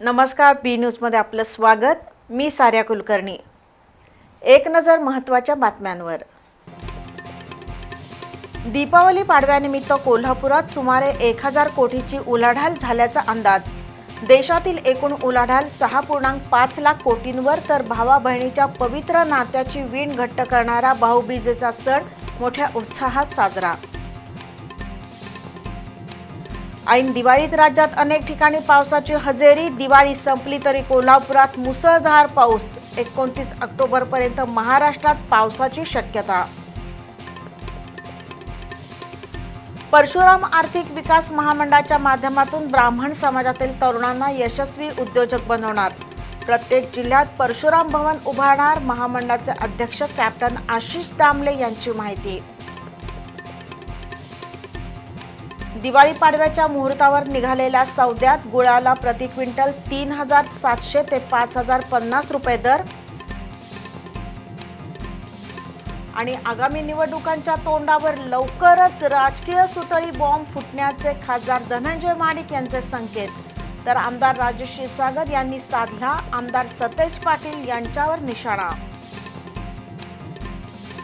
नमस्कार बी न्यूजमध्ये आपलं स्वागत. मी सार्या कुलकर्णी. एक नजर महत्त्वाच्या बातम्यांवर. दीपावली पाडव्यानिमित्त कोल्हापुरात सुमारे एक हजार कोटीची उलाढाल झाल्याचा अंदाज. देशातील एकूण उलाढाल सहा पूर्णांक पाच लाख कोटींवर तर भावा बहिणीच्या पवित्र नात्याची वीण घट्ट करणारा भाऊबीजेचा सण मोठ्या उत्साहात साजरा. ऐन दिवाळीत राज्यात अनेक ठिकाणी पावसाची हजेरी. दिवाळी संपली तरी कोल्हापुरात मुसळधार पाऊस. एकोणतीस ऑक्टोबरपर्यंत महाराष्ट्रात पावसाची शक्यता. परशुराम आर्थिक विकास महामंडळाच्या माध्यमातून ब्राह्मण समाजातील तरुणांना यशस्वी उद्योजक बनवणार. प्रत्येक जिल्ह्यात परशुराम भवन उभारणार महामंडळाचे अध्यक्ष कॅप्टन आशिष दामले यांची माहिती. दिवाळी पाडव्याच्या मुहूर्तावर निघालेल्या सौद्यात गुळाला प्रति क्विंटल तीन हजार सातशे ते पाच हजार पन्नास रुपये दर. आणि आगामी निवडणुकांच्या तोंडावर लवकरच राजकीय सुतळी बॉम्ब फुटण्याचे खासदार धनंजय माणिक यांचे संकेत. तर आमदार राजेश क्षीरसागर यांनी साधला आमदार सतेज पाटील यांच्यावर निशाणा.